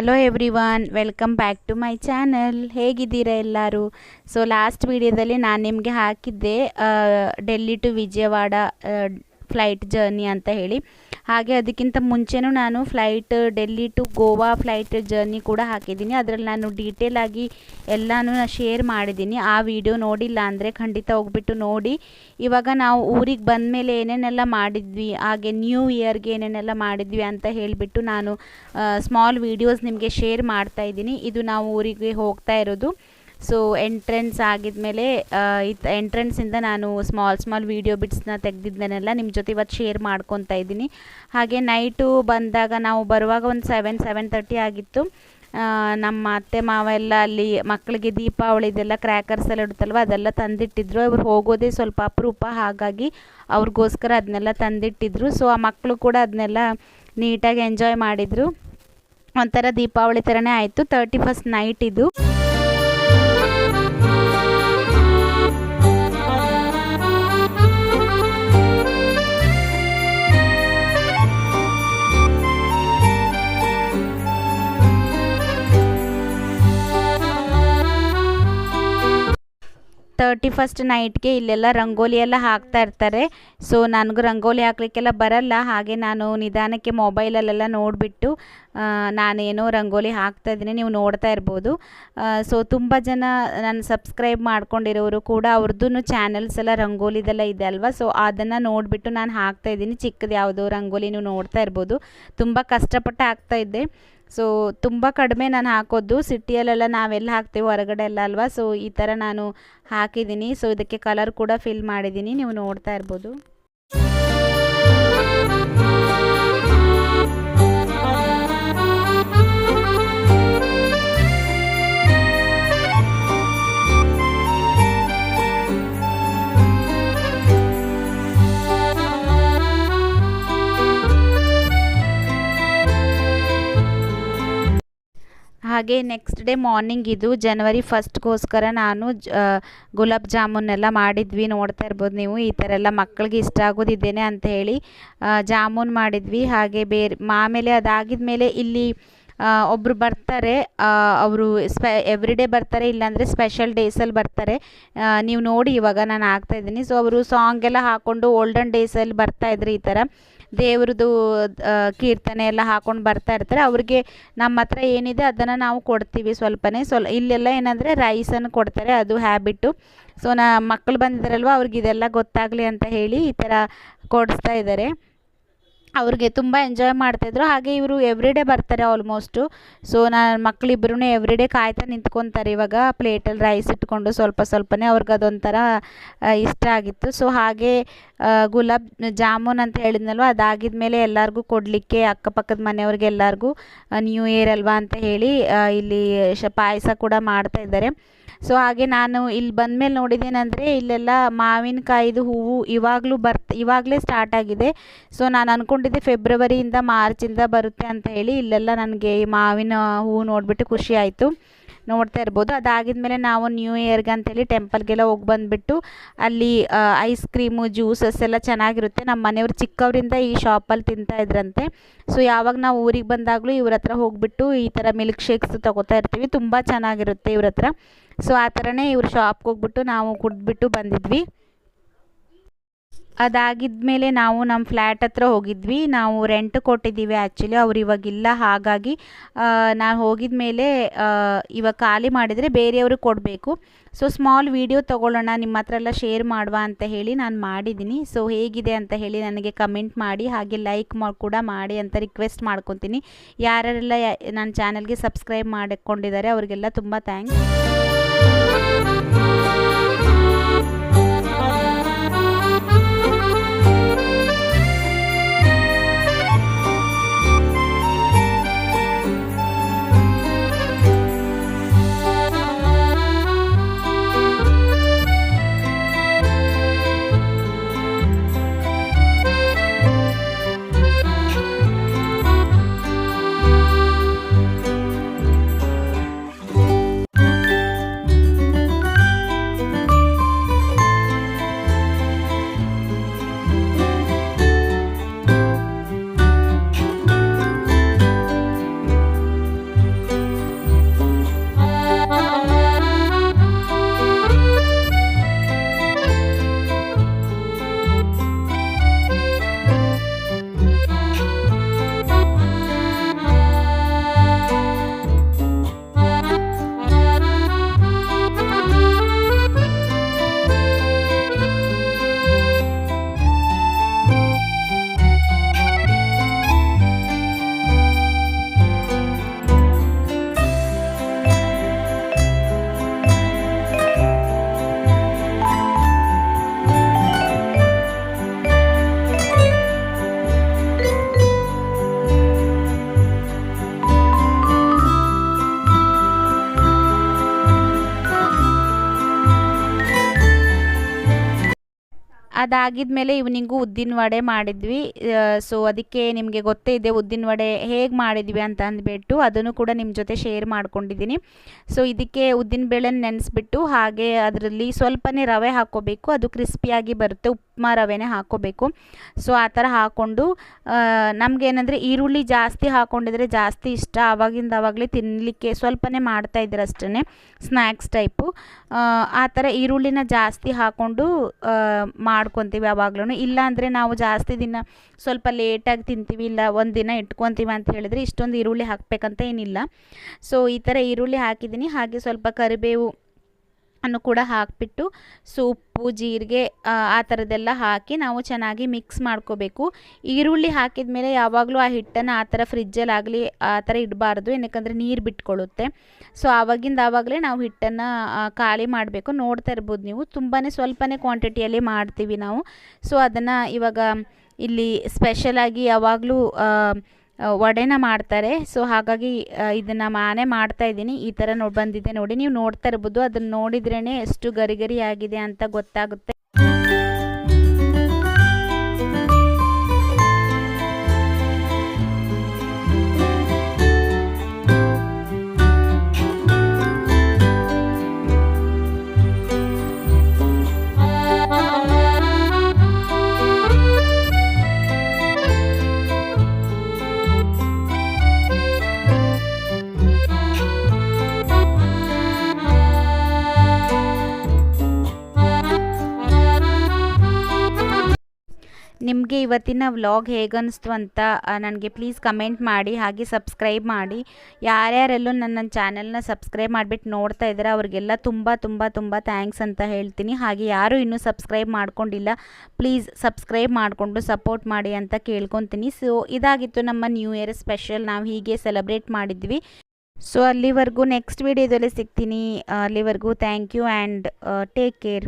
Hello every welcome back to my channel ಹೇಗಿದ್ದೀರಾ ಎಲ್ಲರೂ? So last ವಿಡಿಯೋದಲ್ಲಿ ನಾನು ನಿಮಗೆ ಹಾಕಿದ್ದೆ Delhi to Vijayawada flight journey ಅಂತ ಹೇಳಿ. ಹಾಗೆ ಅದಕ್ಕಿಂತ ಮುಂಚೆನೂ ನಾನು flight Delhi to Goa flight journey ಕೂಡ ಹಾಕಿದ್ದೀನಿ. ಅದರಲ್ಲಿ ನಾನು ಡೀಟೇಲ್ ಆಗಿ ಎಲ್ಲನೂ ಶೇರ್ ಮಾಡಿದ್ದೀನಿ. ಆ ವಿಡಿಯೋ ನೋಡಿಲ್ಲ ಅಂದರೆ ಖಂಡಿತ ಹೋಗ್ಬಿಟ್ಟು ನೋಡಿ. ಇವಾಗ ನಾವು ಊರಿಗೆ ಬಂದ ಮೇಲೆ ಏನೇನೆಲ್ಲ ಮಾಡಿದ್ವಿ, ಹಾಗೆ ನ್ಯೂ ಇಯರ್ಗೆ ಏನೇನೆಲ್ಲ ಮಾಡಿದ್ವಿ ಅಂತ ಹೇಳಿಬಿಟ್ಟು ನಾನು ಸ್ಮಾಲ್ ವೀಡಿಯೋಸ್ ನಿಮಗೆ ಶೇರ್ ಮಾಡ್ತಾ ಇದ್ದೀನಿ. ಇದು ನಾವು ಊರಿಗೆ ಹೋಗ್ತಾ ಇರೋದು. ಸೊ ಎಂಟ್ರೆನ್ಸ್ ಆಗಿದ್ಮೇಲೆ ಇದು ಎಂಟ್ರೆನ್ಸಿಂದ ನಾನು ಸ್ಮಾಲ್ ಸ್ಮಾಲ್ ವೀಡಿಯೋ ಬಿಟ್ಸ್ನ ತೆಗೆದಿದ್ದನ್ನೆಲ್ಲ ನಿಮ್ಮ ಜೊತೆ ಇವತ್ತು ಶೇರ್ ಮಾಡ್ಕೊತಾ ಇದ್ದೀನಿ. ಹಾಗೆ ನೈಟು ಬಂದಾಗ ನಾವು ಬರುವಾಗ ಒಂದು ಸೆವೆನ್ ಸೆವೆನ್ ತರ್ಟಿ ಆಗಿತ್ತು. ನಮ್ಮ ಅತ್ತೆ, ಮಾವ ಎಲ್ಲ ಅಲ್ಲಿ ಮಕ್ಕಳಿಗೆ ದೀಪಾವಳಿದೆಲ್ಲ ಕ್ರ್ಯಾಕರ್ಸ್ ಎಲ್ಲ ಇಡುತ್ತಲ್ವ ಅದೆಲ್ಲ ತಂದಿಟ್ಟಿದ್ರು. ಅವ್ರು ಹೋಗೋದೇ ಸ್ವಲ್ಪ ಅಪರೂಪ. ಹಾಗಾಗಿ ಅವ್ರಿಗೋಸ್ಕರ ಅದನ್ನೆಲ್ಲ ತಂದಿಟ್ಟಿದ್ರು. ಸೊ ಆ ಮಕ್ಕಳು ಕೂಡ ಅದನ್ನೆಲ್ಲ ನೀಟಾಗಿ ಎಂಜಾಯ್ ಮಾಡಿದರು. ಒಂಥರ ದೀಪಾವಳಿ ಥರನೇ ಆಯಿತು. ತರ್ಟಿ ಫಸ್ಟ್ ನೈಟ್ ಇದು. ತರ್ಟಿ ಫಸ್ಟ್ ನೈಟ್ಗೆ ಇಲ್ಲೆಲ್ಲ ರಂಗೋಲಿ ಎಲ್ಲ ಹಾಕ್ತಾ ಇರ್ತಾರೆ. ಸೊ ನನಗೂ ರಂಗೋಲಿ ಹಾಕ್ಲಿಕ್ಕೆಲ್ಲ ಬರಲ್ಲ. ಹಾಗೆ ನಾನು ನಿಧಾನಕ್ಕೆ ಮೊಬೈಲಲ್ಲೆಲ್ಲ ನೋಡಿಬಿಟ್ಟು ನಾನೇನೋ ರಂಗೋಲಿ ಹಾಕ್ತಾ ಇದ್ದೀನಿ, ನೀವು ನೋಡ್ತಾ ಇರ್ಬೋದು. ಸೊ ತುಂಬ ಜನ ನಾನು ಸಬ್ಸ್ಕ್ರೈಬ್ ಮಾಡ್ಕೊಂಡಿರೋರು ಕೂಡ ಅವ್ರದ್ದು ಚಾನಲ್ಸ್ ಎಲ್ಲ ರಂಗೋಲಿದೆಲ್ಲ ಇದೆ ಅಲ್ವಾ? ಸೊ ಅದನ್ನು ನೋಡಿಬಿಟ್ಟು ನಾನು ಹಾಕ್ತಾ ಇದ್ದೀನಿ. ಚಿಕ್ಕದು ಯಾವುದೋ ರಂಗೋಲಿ ನೀವು ನೋಡ್ತಾ ಇರ್ಬೋದು. ತುಂಬ ಕಷ್ಟಪಟ್ಟು ಹಾಕ್ತಾ ಇದ್ದೆ. ಸೊ ತುಂಬ ಕಡಿಮೆ ನಾನು ಹಾಕೋದು. ಸಿಟಿಯಲ್ಲೆಲ್ಲ ನಾವೆಲ್ಲ ಹಾಕ್ತೀವಿ ಹೊರಗಡೆ ಎಲ್ಲ ಅಲ್ವಾ? ಸೊ ಈ ಥರ ನಾನು ಹಾಕಿದ್ದೀನಿ. ಸೊ ಇದಕ್ಕೆ ಕಲರ್ ಕೂಡ ಫಿಲ್ ಮಾಡಿದ್ದೀನಿ. ನೀವು ನೋಡ್ತಾ ಇರ್ಬೋದು. ಹಾಗೆ ನೆಕ್ಸ್ಟ್ ಡೇ ಮಾರ್ನಿಂಗ್ ಇದು ಜನವರಿ ಫಸ್ಟ್ಗೋಸ್ಕರ ನಾನು ಗುಲಾಬ್ ಜಾಮೂನೆಲ್ಲ ಮಾಡಿದ್ವಿ. ನೋಡ್ತಾ ಇರ್ಬೋದು ನೀವು, ಈ ಥರ ಎಲ್ಲ ಮಕ್ಕಳಿಗೆ ಇಷ್ಟ ಆಗೋದಿದ್ದೇನೆ ಅಂತ ಹೇಳಿ ಜಾಮೂನ್ ಮಾಡಿದ್ವಿ. ಹಾಗೆ ಬೇರೆ, ಆಮೇಲೆ ಅದಾಗಿದ ಮೇಲೆ ಇಲ್ಲಿ ಒಬ್ಬರು ಬರ್ತಾರೆ ಅವರು ಸ್ಪೆ ಎವ್ರಿ ಡೇ ಬರ್ತಾರೆ, ಇಲ್ಲಾಂದರೆ ಸ್ಪೆಷಲ್ ಡೇಸಲ್ಲಿ ಬರ್ತಾರೆ. ನೀವು ನೋಡಿ ಇವಾಗ ನಾನು ಇದ್ದೀನಿ. ಸೊ ಅವರು ಸಾಂಗ್ ಎಲ್ಲ ಹಾಕ್ಕೊಂಡು ಓಲ್ಡನ್ ಡೇಸಲ್ಲಿ ಬರ್ತಾಯಿದ್ರು ಈ ಥರ. ದೇವ್ರದ್ದು ಕೀರ್ತನೆ ಎಲ್ಲ ಹಾಕೊಂಡು ಬರ್ತಾ ಇರ್ತಾರೆ. ಅವ್ರಿಗೆ ನಮ್ಮ ಹತ್ರ ಏನಿದೆ ಅದನ್ನು ನಾವು ಕೊಡ್ತೀವಿ ಸ್ವಲ್ಪನೇ. ಸ್ವಲ್ ಇಲ್ಲೆಲ್ಲ ಏನಂದರೆ ರೈಸನ್ನು ಕೊಡ್ತಾರೆ, ಅದು ಹ್ಯಾಬಿಟ್ಟು ಸೊ, ನಾ ಮಕ್ಕಳು ಬಂದಿದ್ದಾರಲ್ವ ಅವ್ರಿಗೆ ಇದೆಲ್ಲ ಗೊತ್ತಾಗಲಿ ಅಂತ ಹೇಳಿ ಈ ಥರ ಕೊಡಿಸ್ತಾ ಇದ್ದಾರೆ. ಅವ್ರಿಗೆ ತುಂಬ ಎಂಜಾಯ್ ಮಾಡ್ತಾಯಿದ್ರು ಹಾಗೆ ಇವರು ಎವ್ರಿಡೇ ಬರ್ತಾರೆ ಆಲ್ಮೋಸ್ಟು ಸೊ ನಾನು ಮಕ್ಕಳಿಬ್ರು ಎವ್ರಿ ಡೇ ಕಾಯ್ತಾ ನಿಂತ್ಕೊತಾರೆ. ಇವಾಗ ಪ್ಲೇಟಲ್ಲಿ ರೈಸ್ ಇಟ್ಕೊಂಡು ಸ್ವಲ್ಪ ಸ್ವಲ್ಪನೇ ಅವ್ರಿಗೆ ಅದೊಂಥರ ಇಷ್ಟ ಆಗಿತ್ತು. ಸೊ ಹಾಗೆ ಗುಲಾಬ್ ಜಾಮೂನ್ ಅಂತ ಹೇಳಿದ್ನಲ್ವ ಅದಾಗಿದ ಮೇಲೆ ಎಲ್ಲರಿಗೂ ಕೊಡಲಿಕ್ಕೆ ಅಕ್ಕಪಕ್ಕದ ಮನೆಯವ್ರಿಗೆ ಎಲ್ಲರಿಗೂ ನ್ಯೂ ಇಯರ್ ಅಲ್ವಾ ಅಂತ ಹೇಳಿ ಇಲ್ಲಿ ಶ, ಪಾಯಸ ಕೂಡ ಮಾಡ್ತಾ ಇದ್ದಾರೆ. ಸೊ ಹಾಗೆ ನಾನು ಇಲ್ಲಿ ಬಂದಮೇಲೆ ನೋಡಿದ್ದೇನೆಂದರೆ ಇಲ್ಲೆಲ್ಲ ಮಾವಿನಕಾಯಿದು ಹೂವು ಇವಾಗಲೂ ಬರ್ತ, ಇವಾಗಲೇ ಸ್ಟಾರ್ಟ್ ಆಗಿದೆ. ಸೊ ನಾನು ಅಂದ್ಕೊಂಡಿದ್ದೆ ಫೆಬ್ರವರಿಯಿಂದ ಮಾರ್ಚಿಂದ ಬರುತ್ತೆ ಅಂತ ಹೇಳಿ ಇಲ್ಲೆಲ್ಲ ನನಗೆ ಈ ಮಾವಿನ ಹೂವು ನೋಡಿಬಿಟ್ಟು ಖುಷಿ ಆಯಿತು. ನೋಡ್ತಾ ಇರ್ಬೋದು. ಅದಾಗಿದ್ಮೇಲೆ ನಾವು ನ್ಯೂ ಇಯರ್ಗೆ ಅಂತೇಳಿ ಟೆಂಪಲ್ಗೆಲ್ಲ ಹೋಗಿ ಬಂದುಬಿಟ್ಟು ಅಲ್ಲಿ ಐಸ್ ಕ್ರೀಮು ಜ್ಯೂಸಸ್ ಎಲ್ಲ ಚೆನ್ನಾಗಿರುತ್ತೆ. ನಮ್ಮ ಮನೆಯವ್ರು ಚಿಕ್ಕವರಿಂದ ಈ ಶಾಪಲ್ಲಿ ತಿಂತಾ ಇದ್ರಂತೆ. ಸೊ ಯಾವಾಗ ನಾವು ಊರಿಗೆ ಬಂದಾಗಲೂ ಇವ್ರ ಹತ್ರ ಹೋಗಿಬಿಟ್ಟು ಈ ಥರ ಮಿಲ್ಕ್ ಶೇಕ್ಸ್ ತೊಗೋತಾ ಇರ್ತೀವಿ. ತುಂಬ ಚೆನ್ನಾಗಿರುತ್ತೆ ಇವ್ರ ಹತ್ರ. ಸೊ ಆ ಥರನೇ ಇವ್ರ ಶಾಪ್ಗೆ ಹೋಗ್ಬಿಟ್ಟು ನಾವು ಕುಡಿದ್ಬಿಟ್ಟು ಬಂದಿದ್ವಿ. ಅದಾಗಿದ್ಮೇಲೆ ನಾವು ನಮ್ಮ ಫ್ಲ್ಯಾಟ್ ಹತ್ರ ಹೋಗಿದ್ವಿ. ನಾವು ರೆಂಟ್ ಕೊಟ್ಟಿದ್ದೀವಿ ಆ್ಯಕ್ಚುಲಿ ಅವ್ರು ಇವಾಗಿಲ್ಲ ಹಾಗಾಗಿ ನಾನು ಹೋಗಿದ ಮೇಲೆ ಇವಾಗ ಖಾಲಿ ಮಾಡಿದರೆ ಬೇರೆಯವ್ರಿಗೆ ಕೊಡಬೇಕು. ಸೊ ಸ್ಮಾಲ್ ವಿಡಿಯೋ ತೊಗೊಳ್ಳೋಣ. ನಿಮ್ಮ ಹತ್ರ ಎಲ್ಲ ಶೇರ್ ಮಾಡುವ ಅಂತ ಹೇಳಿ ನಾನು ಮಾಡಿದ್ದೀನಿ. ಸೊ ಹೇಗಿದೆ ಅಂತ ಹೇಳಿ ನನಗೆ ಕಮೆಂಟ್ ಮಾಡಿ, ಹಾಗೆ ಲೈಕ್ ಕೂಡ ಮಾಡಿ ಅಂತ ರಿಕ್ವೆಸ್ಟ್ ಮಾಡ್ಕೊತೀನಿ. ಯಾರೆಲ್ಲ ನನ್ನ ಚಾನಲ್ಗೆ ಸಬ್ಸ್ಕ್ರೈಬ್ ಮಾಡಿಕೊಂಡಿದ್ದಾರೆ, ಅವರಿಗೆಲ್ಲ ತುಂಬ ಥ್ಯಾಂಕ್ಸ್ ಅದಾಗಿದ್ಮೇಲೆ ಇವ್ನಿಂಗು ಉದ್ದಿನ ವಡೆ ಮಾಡಿದ್ವಿ. ಸೊ ಅದಕ್ಕೆ ನಿಮಗೆ ಗೊತ್ತೇ ಇದೆ ಉದ್ದಿನ ವಡೆ ಹೇಗೆ ಮಾಡಿದ್ವಿ ಅಂತ ಅಂದ್ಬಿಟ್ಟು ಅದನ್ನು ಕೂಡ ನಿಮ್ಮ ಜೊತೆ ಶೇರ್ ಮಾಡ್ಕೊಂಡಿದ್ದೀನಿ. ಸೊ ಇದಕ್ಕೆ ಉದ್ದಿನ ಬೇಳೆ ನೆನೆಸ್ಬಿಟ್ಟು ಹಾಗೆ ಅದರಲ್ಲಿ ಸ್ವಲ್ಪನೇ ರವೆ ಹಾಕ್ಕೋಬೇಕು. ಅದು ಕ್ರಿಸ್ಪಿಯಾಗಿ ಬರುತ್ತೆ, ಉಪ್ಮಾ ರವೆನೇ ಹಾಕ್ಕೋಬೇಕು. ಸೊ ಆ ಥರ ಹಾಕ್ಕೊಂಡು ನಮಗೇನಂದರೆ ಈರುಳ್ಳಿ ಜಾಸ್ತಿ ಹಾಕ್ಕೊಂಡಿದ್ರೆ ಜಾಸ್ತಿ ಇಷ್ಟ. ಆವಾಗಿಂದ ಆವಾಗಲೇ ತಿನ್ನಲಿಕ್ಕೆ ಸ್ವಲ್ಪನೇ ಮಾಡ್ತಾಯಿದ್ರು ಅಷ್ಟೇ ಸ್ನ್ಯಾಕ್ಸ್ ಟೈಪು ಆ ಥರ ಈರುಳ್ಳಿನ ಜಾಸ್ತಿ ಹಾಕ್ಕೊಂಡು ಮಾಡ್ಕೊತೀವಿ ಯಾವಾಗ್ಲೂ ಇಲ್ಲಾಂದರೆ ನಾವು ಜಾಸ್ತಿ ದಿನ ಸ್ವಲ್ಪ ಲೇಟಾಗಿ ತಿಂತೀವಿ, ಇಲ್ಲ ಒಂದು ದಿನ ಇಟ್ಕೊತೀವಿ ಅಂತ ಹೇಳಿದ್ರೆ ಇಷ್ಟೊಂದು ಈರುಳ್ಳಿ ಹಾಕಬೇಕಂತ ಏನಿಲ್ಲ. ಸೊ ಈ ಥರ ಈರುಳ್ಳಿ ಹಾಕಿದ್ದೀನಿ. ಹಾಗೆ ಸ್ವಲ್ಪ ಕರಿಬೇವು ಅನ್ನು ಕೂಡ ಹಾಕಿಬಿಟ್ಟು ಸೂಪು, ಜೀರಿಗೆ, ಆ ಥರದ್ದೆಲ್ಲ ಹಾಕಿ ನಾವು ಚೆನ್ನಾಗಿ ಮಿಕ್ಸ್ ಮಾಡ್ಕೋಬೇಕು. ಈರುಳ್ಳಿ ಹಾಕಿದ ಮೇಲೆ ಯಾವಾಗಲೂ ಆ ಹಿಟ್ಟನ್ನು ಆ ಥರ ಫ್ರಿಜ್ಜಲ್ಲಾಗಲಿ ಆ ಥರ ಇಡಬಾರ್ದು, ಏನಕ್ಕಂದರೆ ನೀರು ಬಿಟ್ಕೊಳ್ಳುತ್ತೆ. ಸೊ, ಆವಾಗಿಂದ ಆವಾಗಲೇ ನಾವು ಹಿಟ್ಟನ್ನು ಖಾಲಿ ಮಾಡಬೇಕು. ನೋಡ್ತಾ ಇರ್ಬೋದು ನೀವು. ತುಂಬಾ ಸ್ವಲ್ಪನೇ ಕ್ವಾಂಟಿಟಿಯಲ್ಲಿ ಮಾಡ್ತೀವಿ ನಾವು. ಸೊ, ಅದನ್ನು ಇವಾಗ ಇಲ್ಲಿ ಸ್ಪೆಷಲಾಗಿ ಯಾವಾಗಲೂ ವಡೆನ ಮಾಡ್ತಾರೆ. ಸೊ ಹಾಗಾಗಿ ಇದನ್ನು ನಾನೇ ಮಾಡ್ತಾ ಇದ್ದೀನಿ. ಈ ಥರ ನೋಡಿ ಬಂದಿದೆ ನೋಡಿ, ನೀವು ನೋಡ್ತಾ ಇರ್ಬೋದು. ಅದನ್ನು ನೋಡಿದ್ರೇ ಎಷ್ಟು ಗರಿ ಆಗಿದೆ ಅಂತ ಗೊತ್ತಾಗುತ್ತೆ. ನಿಮಗೆ ಇವತ್ತಿನ ವ್ಲಾಗ್ ಹೇಗನ್ನಿಸ್ತು ಅಂತ ನನಗೆ ಪ್ಲೀಸ್ ಕಮೆಂಟ್ ಮಾಡಿ, ಹಾಗೆ ಸಬ್ಸ್ಕ್ರೈಬ್ ಮಾಡಿ. ಯಾರ್ಯಾರೆಲ್ಲೂ ನನ್ನ ಚಾನೆಲ್ನ ಸಬ್ಸ್ಕ್ರೈಬ್ ಮಾಡಿಬಿಟ್ಟು ನೋಡ್ತಾ ಇದ್ದಾರೆ, ಅವ್ರಿಗೆಲ್ಲ ತುಂಬ ತುಂಬ ತುಂಬ ಥ್ಯಾಂಕ್ಸ್ ಅಂತ ಹೇಳ್ತೀನಿ. ಹಾಗೆ ಯಾರೂ ಇನ್ನೂ ಸಬ್ಸ್ಕ್ರೈಬ್ ಮಾಡ್ಕೊಂಡಿಲ್ಲ ಪ್ಲೀಸ್ ಸಬ್ಸ್ಕ್ರೈಬ್ ಮಾಡಿಕೊಂಡು ಸಪೋರ್ಟ್ ಮಾಡಿ ಅಂತ ಕೇಳ್ಕೊತೀನಿ. ಸೊ ಇದಾಗಿತ್ತು ನಮ್ಮ ನ್ಯೂ ಇಯರ್ ಸ್ಪೆಷಲ್ ನಾವು ಹೀಗೆ ಸೆಲೆಬ್ರೇಟ್ ಮಾಡಿದ್ವಿ. ಸೊ ಅಲ್ಲಿವರೆಗೂ ನೆಕ್ಸ್ಟ್ ವೀಡಿಯೋದಲ್ಲಿ ಸಿಗ್ತೀನಿ. ಅಲ್ಲಿವರೆಗೂ thank you and take care